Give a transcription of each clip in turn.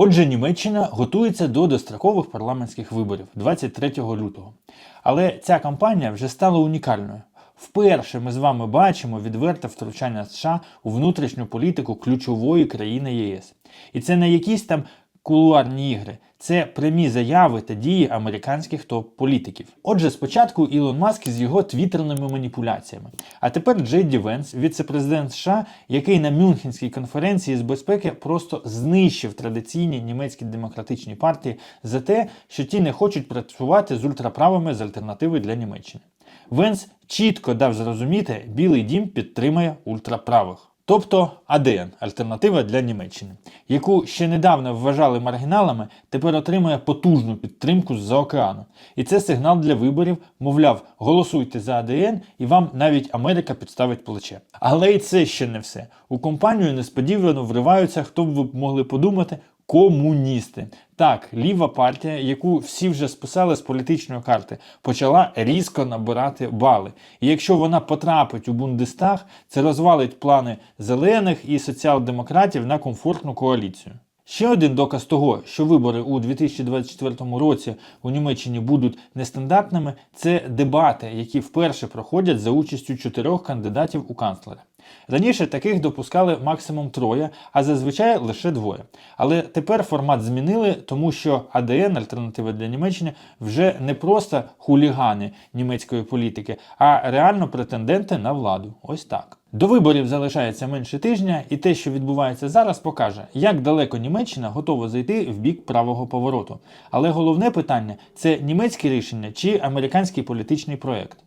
Отже, Німеччина готується до дострокових парламентських виборів 23 лютого. Але ця кампанія вже стала унікальною. Вперше ми з вами бачимо відверте втручання США у внутрішню політику ключової країни ЄС. І це не якісь там кулуарні ігри, це прямі заяви та дії американських топ-політиків. Отже, спочатку Ілон Маск з його твіттерними маніпуляціями. А тепер Джей Ді Венс, віце-президент США, який на Мюнхенській конференції з безпеки просто знищив традиційні німецькі демократичні партії за те, що ті не хочуть працювати з ультраправими з альтернативи для Німеччини. Венс чітко дав зрозуміти, Білий дім підтримує ультраправих. Тобто АДН альтернатива для Німеччини, яку ще недавно вважали маргіналами, тепер отримує потужну підтримку з-за океану. І це сигнал для виборів, мовляв, голосуйте за АДН, і вам навіть Америка підставить плече. Але і це ще не все. У компанію несподівано вриваються, хто б ви могли подумати, комуністи. Так, ліва партія, яку всі вже списали з політичної карти, почала різко набирати бали. І якщо вона потрапить у Бундестаг, це розвалить плани зелених і соціал-демократів на комфортну коаліцію. Ще один доказ того, що вибори у 2024 році у Німеччині будуть нестандартними, це дебати, які вперше проходять за участю чотирьох кандидатів у канцлери. Раніше таких допускали максимум троє, а зазвичай лише двоє. Але тепер формат змінили, тому що АДН, альтернатива для Німеччини, вже не просто хулігани німецької політики, а реально претенденти на владу. Ось так. До виборів залишається менше тижня, і те, що відбувається зараз, покаже, як далеко Німеччина готова зайти в бік правого повороту. Але головне питання це німецьке рішення чи американський політичний проект.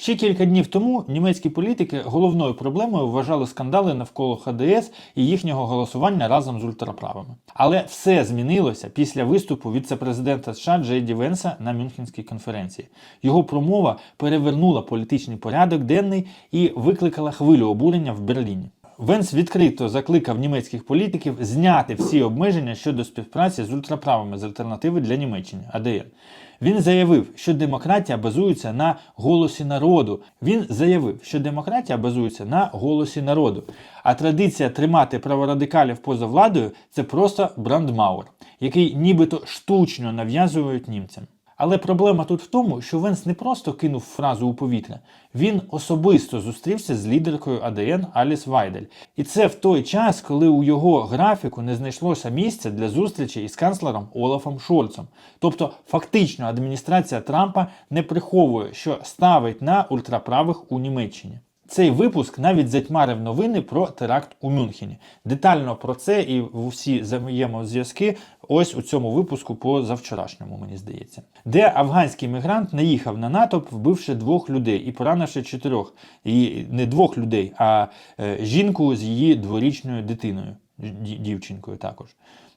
Ще кілька днів тому німецькі політики головною проблемою вважали скандали навколо ХДС і їхнього голосування разом з ультраправими. Але все змінилося після виступу віце-президента США Джей Ді Венса на Мюнхенській конференції. Його промова перевернула політичний порядок денний і викликала хвилю обурення в Берліні. Венс відкрито закликав німецьких політиків зняти всі обмеження щодо співпраці з ультраправими з альтернативи для Німеччини АДН. Він заявив, що демократія базується на голосі народу. Він заявив, що демократія базується на голосі народу. А традиція тримати праворадикалів поза владою це просто брандмауер, який нібито штучно нав'язують німцям. Але проблема тут в тому, що Венс не просто кинув фразу у повітря, він особисто зустрівся з лідеркою АДН Аліс Вайдель. І це в той час, коли у його графіку не знайшлося місця для зустрічі із канцлером Олафом Шольцем. Тобто, фактично, адміністрація Трампа не приховує, що ставить на ультраправих у Німеччині. Цей випуск навіть затьмарив новини про теракт у Мюнхені. Детально про це і всі взаємозв'язки ось у цьому випуску по завчорашньому, мені здається, де афганський мігрант наїхав на натовп, вбивши двох людей і поранивши чотирьох. І не двох людей, а е, жінку з її дворічною дитиною, дівчинкою також.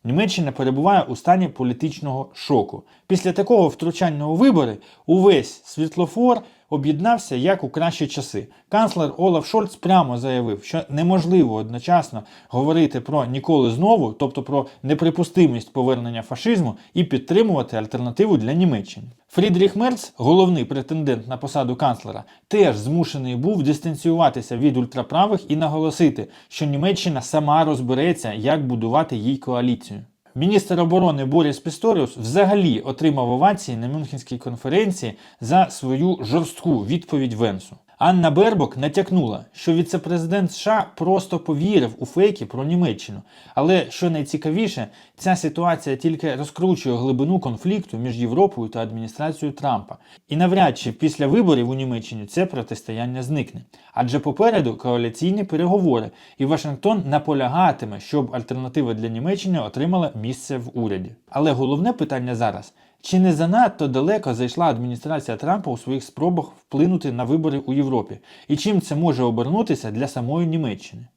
Німеччина перебуває у стані політичного шоку. Після такого втручання у вибори увесь світлофор об'єднався як у кращі часи. Канцлер Олаф Шольц прямо заявив, що неможливо одночасно говорити про ніколи знову, тобто про неприпустимість повернення фашизму, і підтримувати альтернативу для Німеччини. Фрідріх Мерц, головний претендент на посаду канцлера, теж змушений був дистанціюватися від ультраправих і наголосити, що Німеччина сама розбереться, як будувати їй коаліцію. Міністр оборони Боріс Пісторіус взагалі отримав овації на Мюнхенській конференції за свою жорстку відповідь Венсу. Анна Бербок натякнула, що віцепрезидент США просто повірив у фейки про Німеччину. Але що найцікавіше, ця ситуація тільки розкручує глибину конфлікту між Європою та адміністрацією Трампа. І навряд чи після виборів у Німеччині це протистояння зникне. Адже попереду коаліційні переговори, і Вашингтон наполягатиме, щоб альтернатива для Німеччини отримала місце в уряді. Але головне питання зараз. Чи не занадто далеко зайшла адміністрація Трампа у своїх спробах вплинути на вибори у Європі? І чим це може обернутися для самої Німеччини?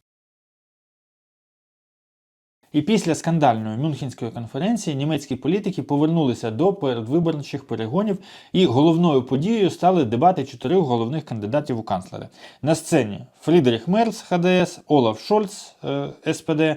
І після скандальної Мюнхенської конференції німецькі політики повернулися до передвиборчих перегонів, і головною подією стали дебати чотирьох головних кандидатів у канцлери. На сцені Фрідріх Мерц, ХДС, Олаф Шольц, е, СПД,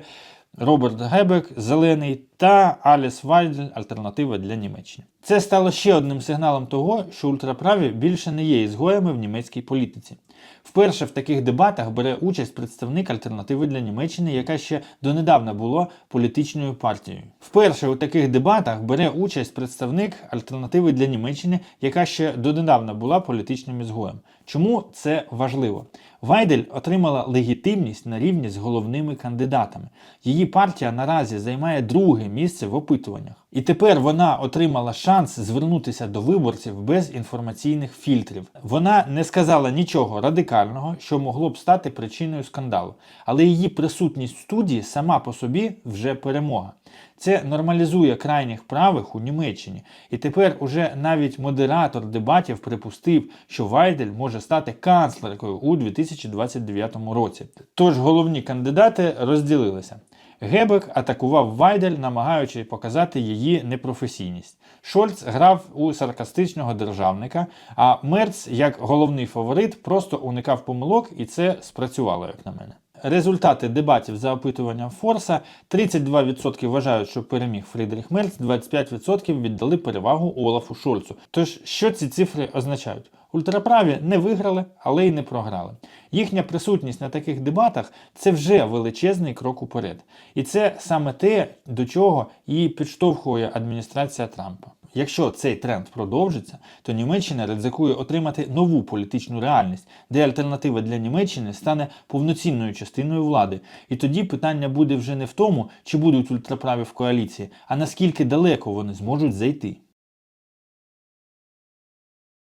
Роберт Гебек, Зелений та Аліс Вайдель Альтернатива для Німеччини. Це стало ще одним сигналом того, що ультраправі більше не є ізгоями в німецькій політиці. Вперше в таких дебатах бере участь представник альтернативи для Німеччини, яка ще донедавна була політичною партією. Вперше у таких дебатах бере участь представник альтернативи для Німеччини, яка ще донедавна була політичним ізгоєм. Чому це важливо? Вайдель отримала легітимність на рівні з головними кандидатами. Її партія наразі займає друге місце в опитуваннях. І тепер вона отримала шанс звернутися до виборців без інформаційних фільтрів. Вона не сказала нічого радикального, що могло б стати причиною скандалу, але її присутність в студії сама по собі вже перемога. Це нормалізує крайніх правих у Німеччині. І тепер уже навіть модератор дебатів припустив, що Вайдель може стати канцлеркою у 2029 році. Тож головні кандидати розділилися. Гебек атакував Вайдель, намагаючи показати її непрофесійність. Шольц грав у саркастичного державника, а Мерц, як головний фаворит, просто уникав помилок, і це спрацювало, як на мене. Результати дебатів за опитуванням Форса 32% вважають, що переміг Фрідріх Мерц, 25% віддали перевагу Олафу Шольцу. Тож, що ці цифри означають? Ультраправі не виграли, але й не програли. Їхня присутність на таких дебатах це вже величезний крок уперед. І це саме те, до чого її підштовхує адміністрація Трампа. Якщо цей тренд продовжиться, то Німеччина ризикує отримати нову політичну реальність, де альтернатива для Німеччини стане повноцінною частиною влади. І тоді питання буде вже не в тому, чи будуть ультраправі в коаліції, а наскільки далеко вони зможуть зайти.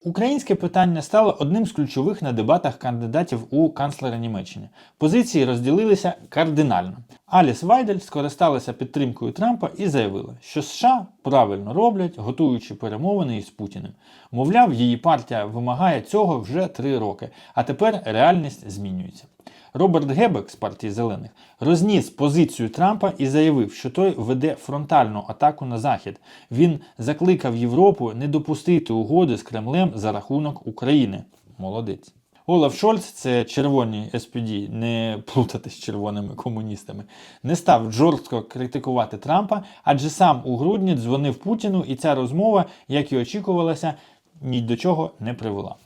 Українське питання стало одним з ключових на дебатах кандидатів у канцлера Німеччини. Позиції розділилися кардинально. Аліс Вайдель скористалася підтримкою Трампа і заявила, що США правильно роблять, готуючи перемовини із Путіним. Мовляв, її партія вимагає цього вже три роки, а тепер реальність змінюється. Роберт Гебек з партії зелених розніс позицію Трампа і заявив, що той веде фронтальну атаку на Захід. Він закликав Європу не допустити угоди з Кремлем за рахунок України. Молодець. Олаф Шольц, це червоні СПД, не плутати з червоними комуністами, не став жорстко критикувати Трампа, адже сам у грудні дзвонив Путіну, і ця розмова, як і очікувалося, ні до чого не привела.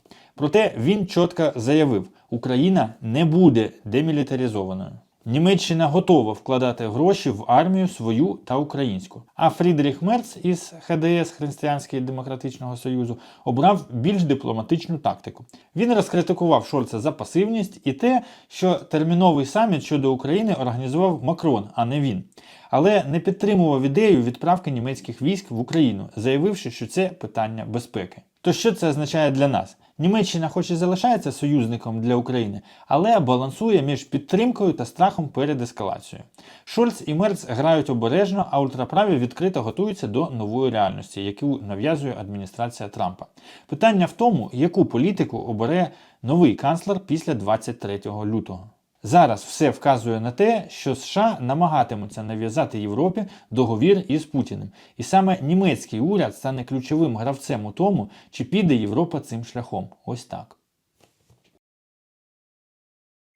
Проте він чітко заявив, Україна не буде демілітаризованою. Німеччина готова вкладати гроші в армію свою та українську. А Фрідріх Мерц із ХДС Християнського Демократичного Союзу обрав більш дипломатичну тактику. Він розкритикував Шольца за пасивність і те, що терміновий саміт щодо України організував Макрон, а не він. Але не підтримував ідею відправки німецьких військ в Україну, заявивши, що це питання безпеки. То що це означає для нас? Німеччина, хоч і залишається союзником для України, але балансує між підтримкою та страхом перед ескалацією. Шольц і Мерц грають обережно, а ультраправі відкрито готуються до нової реальності, яку нав'язує адміністрація Трампа. Питання в тому, яку політику обере новий канцлер після 23 лютого. Зараз все вказує на те, що США намагатимуться нав'язати Європі договір із Путіним. І саме німецький уряд стане ключовим гравцем у тому, чи піде Європа цим шляхом. Ось так.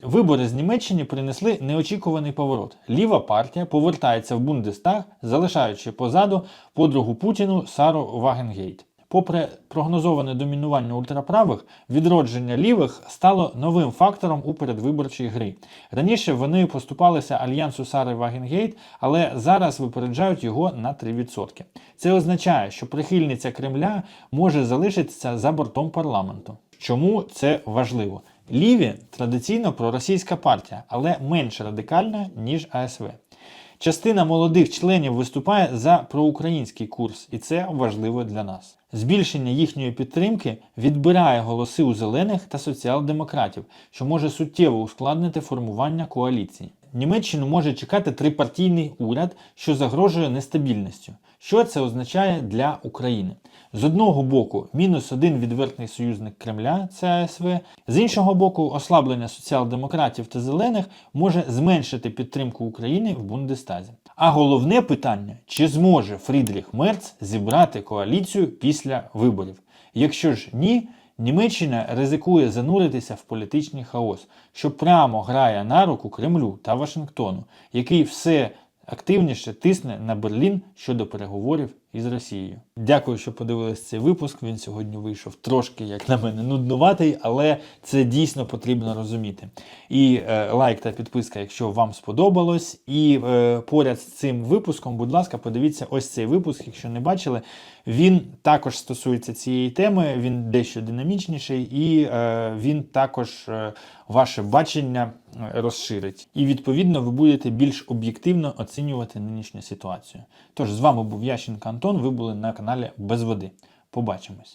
Вибори з Німеччини принесли неочікуваний поворот. Ліва партія повертається в Бундестаг, залишаючи позаду подругу Путіну Сару Вагенгейт. Попри прогнозоване домінування ультраправих, відродження лівих стало новим фактором у передвиборчій грі. Раніше вони поступалися альянсу Сари Вагенгейт, але зараз випереджають його на 3%. Це означає, що прихильниця Кремля може залишитися за бортом парламенту. Чому це важливо? Ліві традиційно проросійська партія, але менш радикальна, ніж АСВ. Частина молодих членів виступає за проукраїнський курс, і це важливо для нас. Збільшення їхньої підтримки відбирає голоси у зелених та соціал-демократів, що може суттєво ускладнити формування коаліції. Німеччину може чекати трипартійний уряд, що загрожує нестабільністю. Що це означає для України? З одного боку, мінус один відвертий союзник Кремля, це АСВ, з іншого боку, ослаблення соціал-демократів та зелених може зменшити підтримку України в Бундестазі. А головне питання: чи зможе Фрідріх Мерц зібрати коаліцію після виборів? Якщо ж ні, Німеччина ризикує зануритися в політичний хаос, що прямо грає на руку Кремлю та Вашингтону, який все активніше тисне на Берлін щодо переговорів із Росією. Дякую, що подивились цей випуск. Він сьогодні вийшов трошки, як на мене, нуднуватий, але це дійсно потрібно розуміти. І е, лайк та підписка, якщо вам сподобалось. І е, поряд з цим випуском, будь ласка, подивіться ось цей випуск, якщо не бачили. Він також стосується цієї теми, він дещо динамічніший, і е, він також е, ваше бачення е, розширить. І відповідно ви будете більш об'єктивно оцінювати нинішню ситуацію. Тож з вами був Ященко Антон. Ви були на каналі Без води. Побачимось.